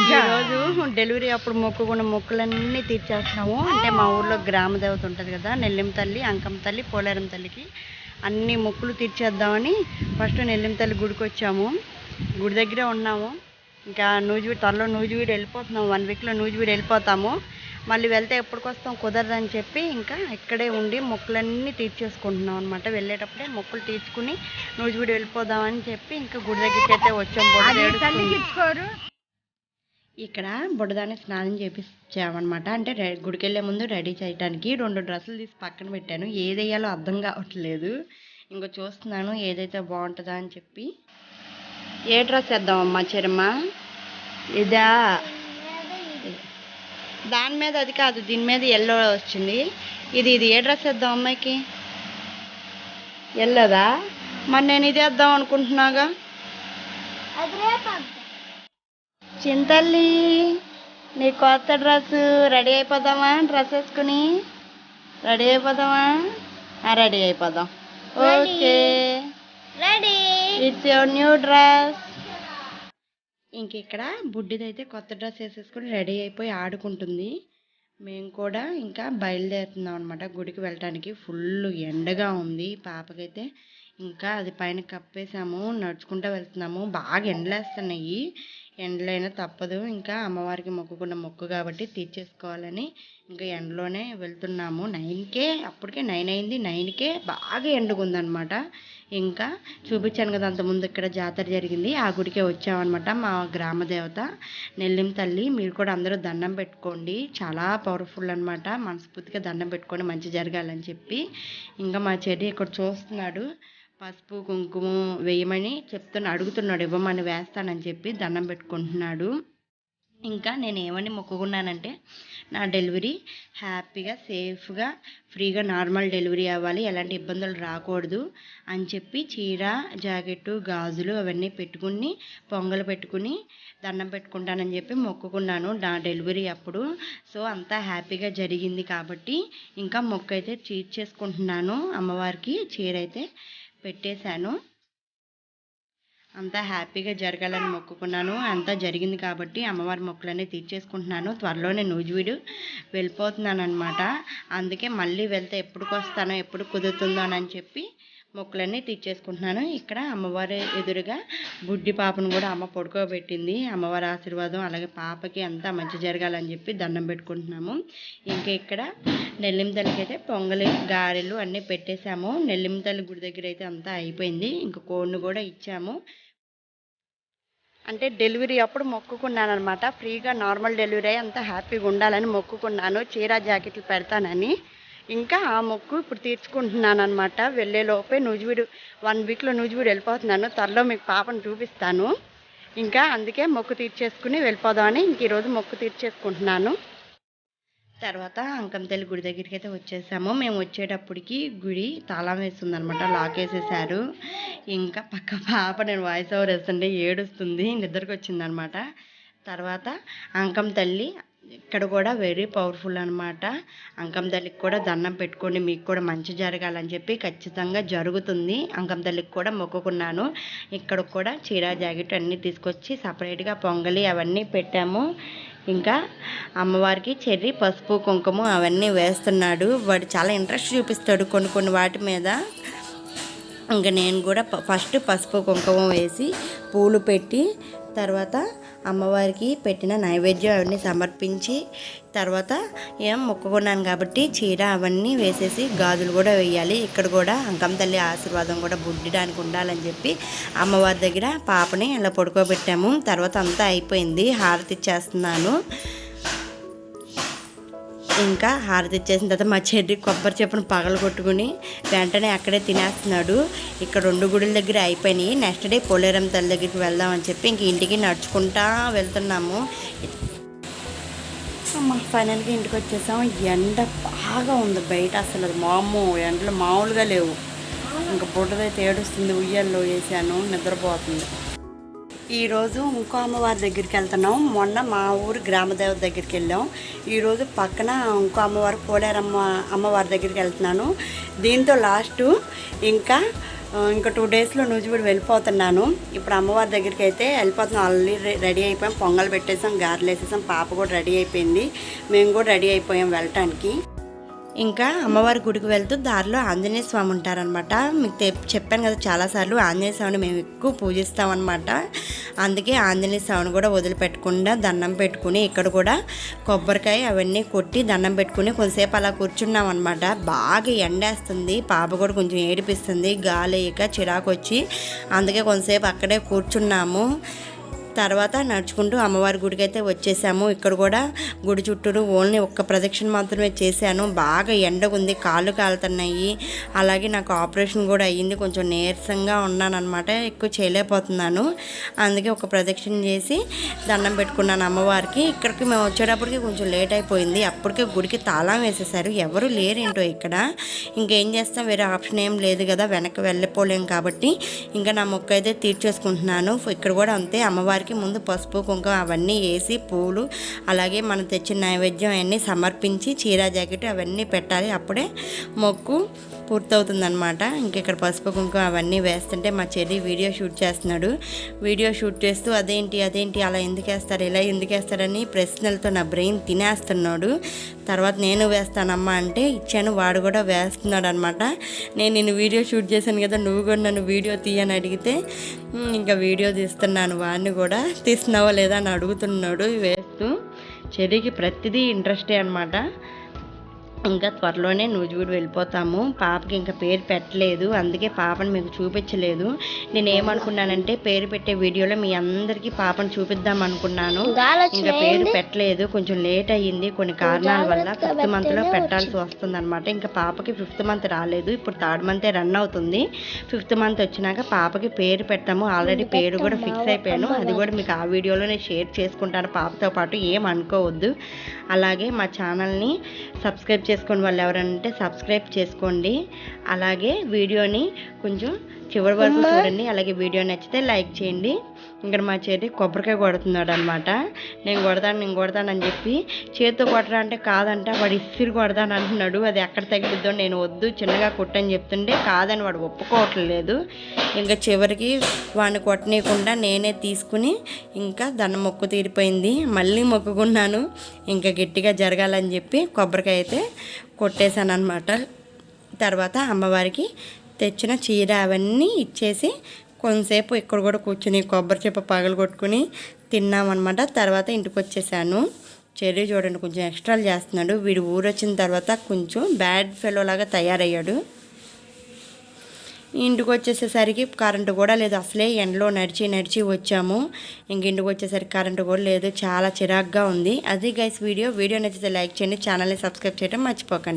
ఈరోజు డెలివరీ అప్పుడు మొక్కుకున్న మొక్కులన్నీ తీర్చేస్తున్నాము. అంటే మా ఊర్లో గ్రామ దేవత ఉంటుంది కదా నెల్లిం తల్లి అంకం తల్లి పోలేరం తల్లికి అన్ని మొక్కులు తీర్చేద్దామని ఫస్ట్ నెల్లిం తల్లి గుడికి వచ్చాము. గుడి దగ్గరే ఉన్నాము. ఇంకా నూజివీడు త్వరలో నూజివీడు వెళ్ళిపోతున్నాము. వన్ వీక్లో నూజివీడు వెళ్ళిపోతాము. మళ్ళీ వెళ్తే ఎప్పటికి వస్తాం కుదరదని చెప్పి ఇంకా ఇక్కడే ఉండి మొక్కులన్నీ తీర్చేసుకుంటున్నాం అనమాట వెళ్ళేటప్పుడే మొక్కులు తీర్చుకుని నూజివీడు వెళ్ళిపోదామని చెప్పి ఇంకా గుడి దగ్గరికి అయితే వచ్చాం. ఇక్కడ బుడదాన్ని స్నానం చేపించామన్నమాట అంటే రె- గుడికి వెళ్ళే ముందు రెడీ చేయడానికి రెండు డ్రెస్సులు తీసి పక్కన పెట్టాను. ఏది వేయాలో అర్థం కావట్లేదు. ఇంకో చూస్తున్నాను ఏదైతే బాగుంటుందా అని చెప్పి. ఏ డ్రెస్ వేద్దామమ్మా చరమ్మ? ఇదా. దాని మీద అది కాదు దీని మీద ఎల్లో వచ్చింది. ఇది ఇది ఏ డ్రెస్ వేద్దాం అమ్మాయికి? ఎల్లోదా? మరి నేను ఇది వేద్దాం అనుకుంటున్నాగా? చింతల్లి నీ కొత్త డ్రెస్ రెడీ అయిపోదామా? డ్రెస్ వేసుకుని. రెడీ అయిపోదామా? రెడీ అయిపోదాం. Okay. Ready. It's your new dress ఇంక ఇక్కడ బుడ్డిదైతే కొత్త డ్రెస్ వేసేసుకుని రెడీ అయిపోయి ఆడుకుంటుంది. మేము కూడా ఇంకా బయలుదేరుతున్నాం అనమాట గుడికి వెళ్ళటానికి. ఫుల్ ఎండగా ఉంది. పాపకైతే ఇంకా అది పైన కప్పేసాము నడుచుకుంటూ వెళ్తున్నాము. బాగా ఎండలేస్తున్నాయి. ఎండలైనా తప్పదు. ఇంకా అమ్మవారికి మొక్కుకున్న మొక్కు కాబట్టి తీర్చేసుకోవాలని ఇంకా ఎండలోనే వెళ్తున్నాము. నైన్కే అప్పటికే నైన్ అయింది. నైన్కే బాగా ఎండుగుందనమాట ఇంకా చూపించాను కదా అంతకుముందు ఇక్కడ జాతర జరిగింది. ఆ గుడికే వచ్చామన్నమాట మా గ్రామ దేవత నెల్లిం తల్లి. మీరు కూడా అందరూ దండం పెట్టుకోండి. చాలా పవర్ఫుల్ అనమాట మనస్ఫూర్తిగా దండం పెట్టుకోండి మంచి జరగాలని చెప్పి. ఇంకా మా చెడ్డి ఇక్కడ చూస్తున్నాడు. పసుపు కుంకుమ వేయమని చెప్తున్నా అడుగుతున్నాడు. ఇవ్వమని వేస్తానని చెప్పి దండం పెట్టుకుంటున్నాడు. ఇంకా నేను ఏమని మొక్కుకున్నానంటే నా డెలివరీ హ్యాపీగా సేఫ్గా ఫ్రీగా నార్మల్ డెలివరీ అవ్వాలి. ఎలాంటి ఇబ్బందులు రాకూడదు అని చెప్పి చీర జాకెట్టు గాజులు అవన్నీ పెట్టుకుని పొంగలు పెట్టుకుని దండం పెట్టుకుంటానని చెప్పి మొక్కుకున్నాను నా డెలివరీ అప్పుడు. సో అంతా హ్యాపీగా జరిగింది కాబట్టి ఇంకా మొక్క అయితే తీర్చేసుకుంటున్నాను అమ్మవారికి. చీర అయితే పెట్టేశాను. అంతా హ్యాపీగా జరగాలని మొక్కుకున్నాను. అంతా జరిగింది కాబట్టి అమ్మవారి మొక్కులన్నీ తీర్చేసుకుంటున్నాను. త్వరలోనే నూజివీడు వెళ్ళిపోతున్నాను అనమాట అందుకే మళ్ళీ వెళ్తే ఎప్పుడుకి వస్తానో ఎప్పుడు కుదురుతుందో అని చెప్పి మొక్కులన్నీ తీర్చేసుకుంటున్నాను. ఇక్కడ అమ్మవారి ఎదురుగా బుడ్డి పాపను కూడా అమ్మ పడుకోబెట్టింది. అమ్మవారి ఆశీర్వాదం అలాగే పాపకి అంతా మంచి జరగాలని చెప్పి దండం పెట్టుకుంటున్నాము. ఇంకా ఇక్కడ నెల్లిమ అయితే పొంగలి గారెలు అన్నీ పెట్టేశాము. నెల్లిమ గుడి దగ్గర అయితే అంతా అయిపోయింది. ఇంకా కోడిని కూడా ఇచ్చాము. అంటే డెలివరీ అప్పుడు మొక్కుకున్నాను అనమాట ఫ్రీగా నార్మల్ డెలివరీ అయ్యి అంతా హ్యాపీగా ఉండాలని మొక్కుకున్నాను. చీర జాకెట్లు పెడతానని. ఇంకా ఆ మొక్కు ఇప్పుడు తీర్చుకుంటున్నాను అనమాట వెళ్ళేలోపే నూజివీడు వన్ వీక్లో నూజివీడు వెళ్ళిపోతున్నాను. త్వరలో మీకు పాపను చూపిస్తాను. ఇంకా అందుకే మొక్కు తీర్చేసుకుని వెళ్ళిపోదామని ఇంక ఈరోజు మొక్కు తీర్చేసుకుంటున్నాను. తర్వాత అంకంతల్లి గుడి దగ్గరికి అయితే వచ్చేసాము. మేము వచ్చేటప్పటికి గుడి తాళం వేస్తుందనమాట లాక్ వేసేసారు ఇంకా పక్క పాప నేను వాయిస్ ఓవర్ వేస్తుంటే ఏడుస్తుంది. నిద్రకు వచ్చిందనమాట తర్వాత అంకం తల్లి ఇక్కడ కూడా వెరీ పవర్ఫుల్ అనమాట అంకం తల్లికి కూడా దండం పెట్టుకోండి మీకు కూడా మంచి జరగాలని చెప్పి ఖచ్చితంగా జరుగుతుంది. అంకం తల్లికి కూడా మొక్కుకున్నాను. ఇక్కడ కూడా చీర జాకెట్ అన్నీ తీసుకొచ్చి సపరేట్గా పొంగలి అవన్నీ పెట్టాము. ఇంకా అమ్మవారికి చెర్రి పసుపు కుంకుమ అవన్నీ వేస్తున్నాడు. వాడు చాలా ఇంట్రెస్ట్ చూపిస్తాడు కొన్ని కొన్ని వాటి మీద. ఇంకా నేను కూడా ప- ఫస్ట్ పసుపు కుంకుమ వేసి పూలు పెట్టి తర్వాత అమ్మవారికి పెట్టిన నైవేద్యం అవన్నీ సమర్పించి తర్వాత ఏం మొక్కుకున్నాను కాబట్టి చీర అవన్నీ వేసేసి గాజులు కూడా వేయాలి. ఇక్కడ కూడా అంకం తల్లి ఆశీర్వాదం కూడా బుడ్డడానికి ఉండాలని చెప్పి అమ్మవారి దగ్గర పాపని ఇలా పడుకోబెట్టాము. తర్వాత అంతా అయిపోయింది. హారతి ఇచ్చేస్తున్నాను. ఇంకా హారతి ఇచ్చేసిన తర్వాత మా చెర్రి కొబ్బరి చెప్పును పగలు కొట్టుకుని వెంటనే అక్కడే తినేస్తున్నాడు. ఇక్కడ రెండు గుడుల దగ్గర అయిపోయినాయి. నెక్స్ట్ డే పోలేరం తల్లి దగ్గరికి వెళ్దామని చెప్పి ఇంక ఇంటికి నడుచుకుంటా వెళ్తున్నాము. మా ఫైనల్గా ఇంటికి వచ్చేసాం ఎండ బాగా ఉంది బయట అసలు. మాము మామూ ఎండలు మామూలుగా లేవు. ఇంకా బుడ్డదైతే ఏడుస్తుంది. ఉయ్యాల్లో వేసాను. నిద్రపోతుంది. ఈరోజు ఇంకో అమ్మవారి దగ్గరికి వెళ్తున్నాం. మొన్న మా ఊరు గ్రామదేవత దగ్గరికి వెళ్ళాం. ఈరోజు పక్కన ఇంకో అమ్మవారు పోలేరమ్మ అమ్మవారి దగ్గరికి వెళ్తున్నాను. దీంతో లాస్ట్ ఇంకా ఇంకా టూ డేస్లో నూజివీడు వెళ్ళిపోతున్నాను. ఇప్పుడు అమ్మవారి దగ్గరికి అయితే వెళ్ళిపోతున్నాం. ఆల్రెడీ రెడీ అయిపోయాం. పొంగల్ పెట్టేసాం గారెలు వేసేసాం పాప కూడా రెడీ అయిపోయింది. మేము కూడా రెడీ అయిపోయాం వెళ్ళటానికి. ఇంకా అమ్మవారి గుడికి వెళ్తూ దారిలో ఆంజనేయ స్వామి ఉంటారనమాట మీకు చెప్పాను కదా చాలాసార్లు ఆంజనేయ స్వామిని మేము ఎక్కువ పూజిస్తామన్నమాట. అందుకే ఆంజనేయ స్వామిని కూడా వదిలిపెట్టకుండా దండం పెట్టుకుని ఇక్కడ కూడా కొబ్బరికాయ అవన్నీ కొట్టి దండం పెట్టుకుని కొంతసేపు అలా కూర్చున్నాం అనమాట బాగా ఎండేస్తుంది పాప కూడా కొంచెం ఏడిపిస్తుంది గాలి ఇక చిరాకు వచ్చి అందుకే కొంతసేపు అక్కడే కూర్చున్నాము. తర్వాత నడుచుకుంటూ అమ్మవారి గుడికి అయితే వచ్చేసాము. ఇక్కడ కూడా గుడి చుట్టూరు ఓన్లీ ఒక్క ప్రదక్షిణ మాత్రమే చేశాను. బాగా ఎండగుంది కాళ్ళు కాలుతున్నాయి. అలాగే నాకు ఆపరేషన్ కూడా అయ్యింది. కొంచెం నీరసంగా ఉన్నానన్నమాట. ఎక్కువ చేయలేకపోతున్నాను. అందుకే ఒక ప్రదక్షిణ చేసి దండం పెట్టుకున్నాను అమ్మవారికి. ఇక్కడికి మేము వచ్చేటప్పటికి కొంచెం లేట్ అయిపోయింది. అప్పటికే గుడికి తాళం వేసేసారు ఎవరు లేరేంటో ఇక్కడ. ఇంకేం చేస్తాం? వేరే ఆప్షన్ ఏం లేదు కదా. వెనక్కి వెళ్ళిపోలేం కాబట్టి ఇంకా నా మొక్క అయితే తీర్చేసుకుంటున్నాను. ఇక్కడ కూడా అంతే. అమ్మవారికి ముందు పసుపు కుంకుమ అవన్నీ వేసి పూలు అలాగే మనం తెచ్చిన నైవేద్యం అవన్నీ సమర్పించి చీర జాకెట్ అవన్నీ పెట్టాలి. అప్పుడే మొక్కు పూర్తవుతుందనమాట ఇంకెక్కడ పసుపు కుంకుమ అవన్నీ వేస్తుంటే మా చెల్లి వీడియో షూట్ చేస్తున్నాడు. వీడియో షూట్ చేస్తూ అదేంటి అదేంటి అలా ఎందుకు వేస్తారు ఇలా ఎందుకు వేస్తారని ప్రశ్నలతో నా బ్రెయిన్ తినేస్తున్నాడు. తర్వాత నేను వేస్తానమ్మా అంటే ఇచ్చాను వాడు కూడా వేస్తున్నాడు అనమాట నేను నేను వీడియో షూట్ చేశాను కదా నువ్వు కూడా నన్ను వీడియో తీయని అడిగితే ఇంకా వీడియో తీస్తున్నాను వాడిని కూడా తీస్తున్నావా లేదా? అని అడుగుతున్నాడు వేస్తూ చెలికి ప్రతిదీ ఇంట్రెస్టే అనమాట ఇంకా త్వరలోనే నూజివీడు వెళ్ళిపోతాము. పాపకి ఇంకా పేరు పెట్టలేదు. అందుకే పాపను మీకు చూపించలేదు. నేను ఏమనుకున్నానంటే పేరు పెట్టే వీడియోలో మీ అందరికీ పాపను చూపిద్దాం అనుకున్నాను. ఇంకా పేరు పెట్టలేదు. కొంచెం లేట్ అయ్యింది. కొన్ని కారణాల వల్ల ఫిఫ్త్ మంత్లో పెట్టాల్సి వస్తుంది అనమాట ఇంకా పాపకి ఫిఫ్త్ మంత్ రాలేదు. ఇప్పుడు థర్డ్ మంతే రన్ అవుతుంది. ఫిఫ్త్ మంత్ వచ్చినాక పాపకి పేరు పెట్టాము. ఆల్రెడీ పేరు కూడా ఫిక్స్ అయిపోయాను. అది కూడా మీకు ఆ వీడియోలో నేను షేర్ చేసుకుంటాను. పాపతో పాటు ఏం అనుకోవద్దు. అలాగే మా ఛానల్ని సబ్స్క్రైబ్ చేసుకుని వాళ్ళు ఎవరంటే సబ్స్క్రైబ్ చేసుకోండి. అలాగే వీడియోని కొంచెం చివరి వరకు చూడండి. అలాగే వీడియో నచ్చితే లైక్ చేయండి. ఇక్కడ మా చేతి కొబ్బరికాయ కొడుతున్నాడు అనమాట నేను కొడతాను నేను కొడతాను అని చెప్పి చేతితో కొట్టరా అంటే కాదంట వాడు ఇస్సిరి కొడతాను అంటున్నాడు. అది ఎక్కడ తగిలిద్దో నేను వద్దు చిన్నగా కొట్టని చెప్తుంటే కాదని వాడు ఒప్పుకోవట్లేదు. ఇంకా చివరికి వాడిని కొట్టనీయకుండా నేనే తీసుకుని ఇంకా దండం మొక్కు తీరిపోయింది. మళ్ళీ మొక్కుకున్నాను. ఇంకా గట్టిగా జరగాలని చెప్పి కొబ్బరికాయ అయితే కొట్టేశాను అనమాట తర్వాత అమ్మవారికి తెచ్చిన చీర అవన్నీ ఇచ్చేసి కొంతసేపు ఇక్కడ కూడా కూర్చుని కొబ్బరి చెప్ప పగలు కొట్టుకుని తిన్నామన్నమాట. తర్వాత ఇంటికి వచ్చేసాను చెర్రీ చూడండి కొంచెం ఎక్స్ట్రాలు చేస్తున్నాడు. వీడు ఊరు వచ్చిన తర్వాత కొంచెం బ్యాడ్ ఫెలో లాగా తయారయ్యాడు. ఇంటికి వచ్చేసేసరికి కరెంటు కూడా లేదు. అసలే ఎండలో నడిచి నడిచి వచ్చాము. ఇంక ఇంటికి వచ్చేసరికి కరెంటు కూడా లేదు. చాలా చిరాగ్గా ఉంది. అది గైస్ వీడియో. వీడియో నచ్చితే లైక్ చేయండి. ఛానల్ని సబ్స్క్రైబ్ చేయడం మర్చిపోకండి.